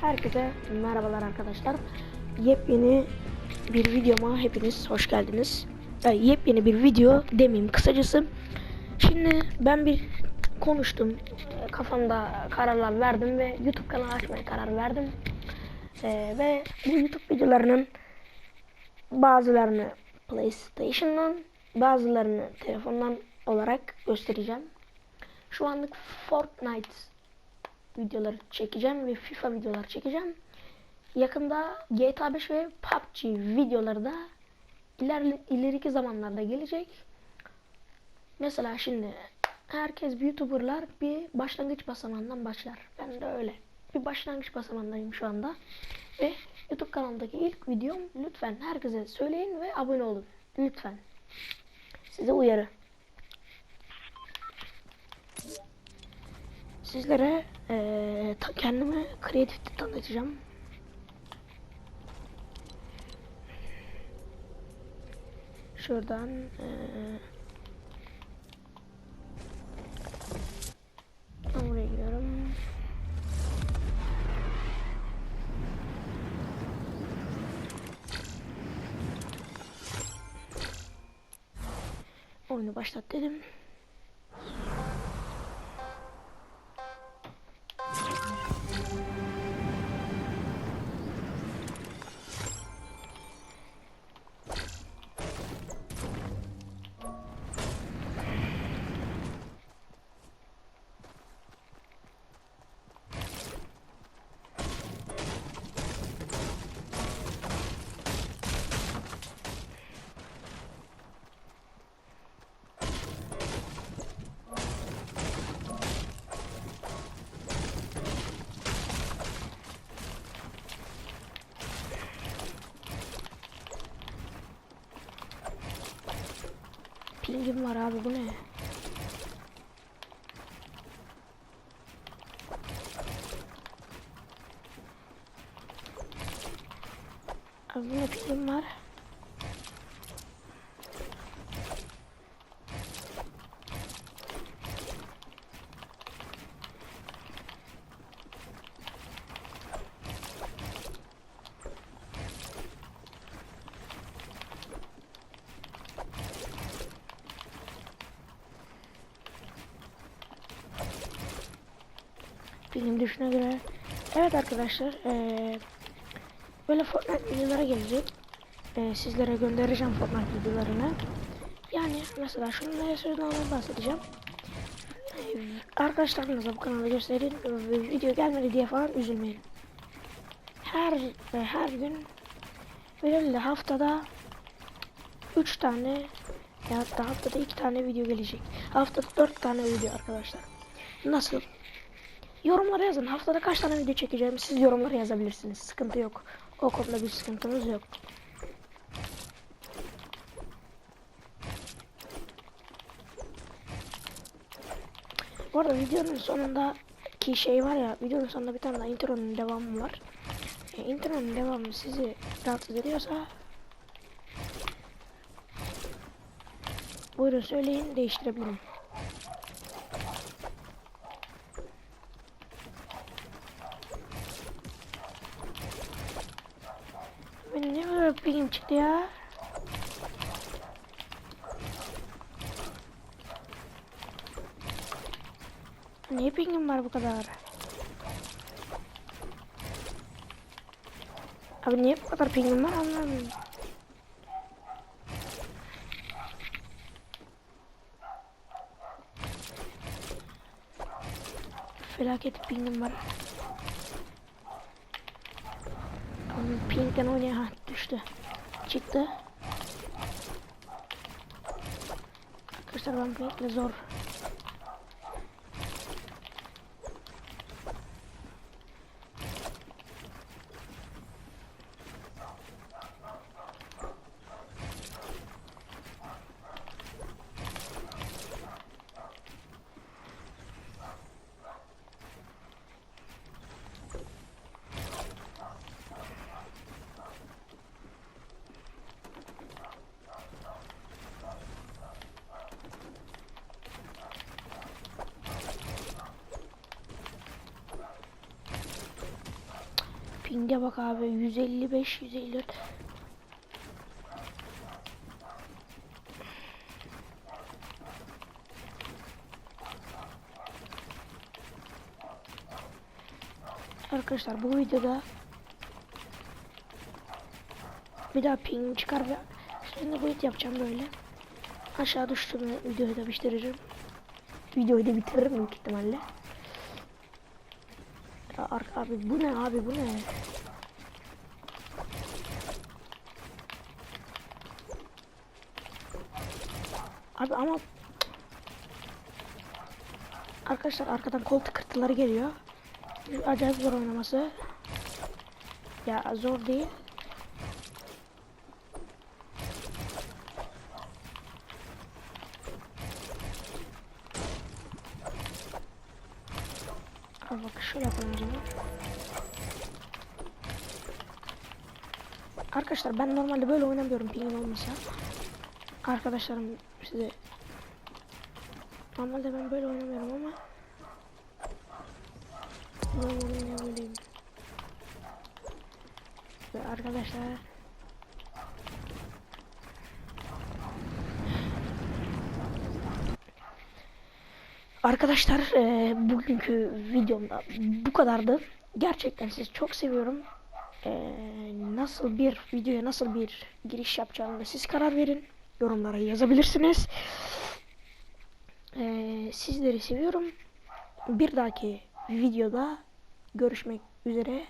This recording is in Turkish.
Herkese merhabalar arkadaşlar. Yepyeni bir videoma hepiniz hoş geldiniz. Yani yepyeni bir video demeyeyim kısacası. Şimdi ben bir konuştum. İşte kafamda kararlar verdim ve YouTube kanalı açmaya karar verdim. Ee, ve bu YouTube videolarının bazılarını PlayStation'dan, bazılarını telefondan olarak göstereceğim. Şu anlık Fortnite videoları çekeceğim ve FIFA videoları çekeceğim. Yakında GTA 5 ve PUBG videoları da iler, ileriki zamanlarda gelecek. Mesela şimdi herkes YouTuber'lar bir başlangıç basamağından başlar. Ben de öyle. Bir başlangıç basamağındayım şu anda. Ve YouTube kanalındaki ilk videom lütfen herkese söyleyin ve abone olun. Lütfen. Size uyarı. Sizlere eee, ta- kendimi kreatifte tanıtacağım. Şuradan ben buraya gidiyorum. Oyunu başlat dedim. Pingim var abi bu ne? Abi ne pingim var? Benim düşüne göre. Evet arkadaşlar. eee, böyle Fortnite videolara gelecek. Eee, sizlere göndereceğim Fortnite videolarını. Yani mesela şunun sözünden bahsedeceğim. Eee, arkadaşlarınıza bu kanalı gösterin. ve Video gelmedi diye falan üzülmeyin. Her ve her gün belirli haftada 3 tane ya da haftada 2 tane video gelecek. Haftada 4 tane video arkadaşlar. Nasıl? Yorumlara yazın. Haftada kaç tane video çekeceğim siz yorumlara yazabilirsiniz. Sıkıntı yok. O konuda bir sıkıntımız yok. Bu arada videonun sonundaki şey var ya videonun sonunda bir tane daha intronun devamı var. E, intronun devamı sizi rahatsız ediyorsa buyurun söyleyin değiştirebilirim. Ne çıktı ya? Niye pingim var bu kadar? Abi niye bu kadar pingim var anlamıyorum. Felaket pingim var. Pink'ten oynayan ha düştü. Çıktı. Arkadaşlar ben Pink'le zor. Ping'e bak abi 155 154. Arkadaşlar bu videoda bir daha ping çıkar ve üstünde boyut yapacağım böyle. Aşağı düştüğümü videoyu da bitiririm. Videoyu da bitiririm büyük ihtimalle. Abi bu ne abi bu ne? Abi ama Arkadaşlar arkadan kol tıkırtıları geliyor. Acayip zor oynaması. Ya zor değil. Al bak şöyle yapalım o. Arkadaşlar ben normalde böyle oynamıyorum pingim olmasa. Arkadaşlarım size Normalde ben böyle oynamıyorum ama ben oynayabileyim. Ve arkadaşlar Arkadaşlar eee, bugünkü videomda bu kadardı. Gerçekten sizi çok seviyorum. Eee, nasıl bir videoya nasıl bir giriş yapacağını da siz karar verin. Yorumlara yazabilirsiniz. Eee, sizleri seviyorum. Bir dahaki videoda görüşmek üzere.